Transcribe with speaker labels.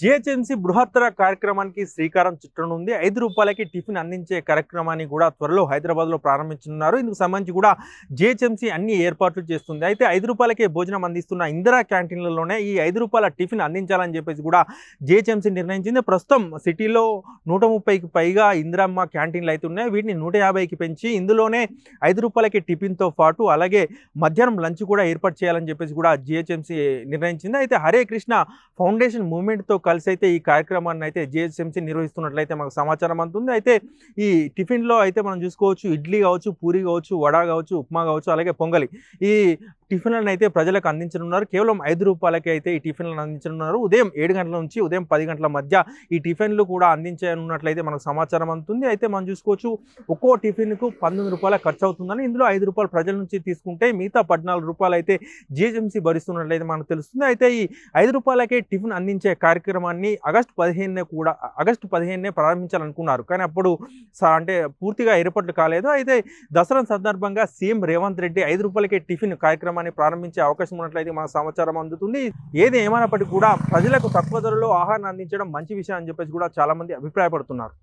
Speaker 1: GHMC బృహత్తర కార్యక్రమానికి శ్రీకారం చుట్టనుంది. ఐదు రూపాయలకి టిఫిన్ అందించే కార్యక్రమాన్ని కూడా త్వరలో హైదరాబాద్లో ప్రారంభించనున్నారు. ఇందుకు సంబంధించి కూడా జిహెచ్ఎంసీ అన్ని ఏర్పాట్లు చేస్తుంది. అయితే ఐదు రూపాయలకే భోజనం అందిస్తున్న ఇందిరా క్యాంటీన్లలోనే ఈ ఐదు రూపాయల టిఫిన్ అందించాలని చెప్పేసి కూడా జిహెచ్ఎంసీ నిర్ణయించింది. ప్రస్తుతం సిటీలో నూట ముప్పైకి పైగా ఇందిరమ్మ క్యాంటీన్లు అయితే ఉన్నాయి. వీటిని నూట యాభైకి పెంచి ఇందులోనే ఐదు రూపాయలకి టిఫిన్తో పాటు అలాగే మధ్యాహ్నం లంచ్ కూడా ఏర్పాటు చేయాలని చెప్పేసి కూడా జిహెచ్ఎంసీ నిర్ణయించింది. అయితే హరే కృష్ణ ఫౌండేషన్ మూవ్మెంట్తో కలిసి అయితే ఈ కార్యక్రమాన్ని అయితే జిహెచ్ఎంసీ నిర్వహిస్తున్నట్లయితే మాకు సమాచారం అందుతుంది అయితే ఈ టిఫిన్లో అయితే మనం చూసుకోవచ్చు ఇడ్లీ కావచ్చు పూరి కావచ్చు వడ కావచ్చు ఉప్మా కావచ్చు అలాగే పొంగలి. ఈ టిఫిన్లను అయితే ప్రజలకు అందించనున్నారు. కేవలం ఐదు రూపాయలకి అయితే ఈ టిఫిన్లను అందించనున్నారు. ఉదయం ఏడు గంటల నుంచి ఉదయం పది గంటల మధ్య ఈ టిఫిన్లు కూడా అందించనున్నట్లయితే మనకు సమాచారం అందుతుంది అయితే మనం చూసుకోవచ్చు ఒక్కో టిఫిన్కు పంతొమ్మిది రూపాయల ఖర్చు అవుతుందని ఇందులో ఐదు రూపాయలు ప్రజల నుంచి తీసుకుంటే మిగతా పద్నాలుగు రూపాయలు అయితే జిహెచ్ఎంసీ భరిస్తున్నట్లయితే మనకు తెలుస్తుంది. అయితే ఈ ఐదు రూపాయలకే టిఫిన్ అందించే కార్యక్రమాన్ని ఆగస్టు పదిహేనునే కూడా ఆగస్టు పదిహేనునే ప్రారంభించాలనుకున్నారు. కానీ అప్పుడు అంటే పూర్తిగా ఏర్పాట్లు కాలేదు. అయితే దసరా సందర్భంగా సీఎం రేవంత్ రెడ్డి ఐదు రూపాయలకే టిఫిన్ కార్యక్రమాన్ని ప్రారంభించే అవకాశం ఉన్నట్లయితే మనకు సమాచారం అందుతుంది. ఏది ఏమైనప్పటికీ కూడా ప్రజలకు తక్కువ ధరలో ఆహారాన్ని అందించడం మంచి విషయం అని చెప్పేసి కూడా చాలామంది అభిప్రాయపడుతున్నారు.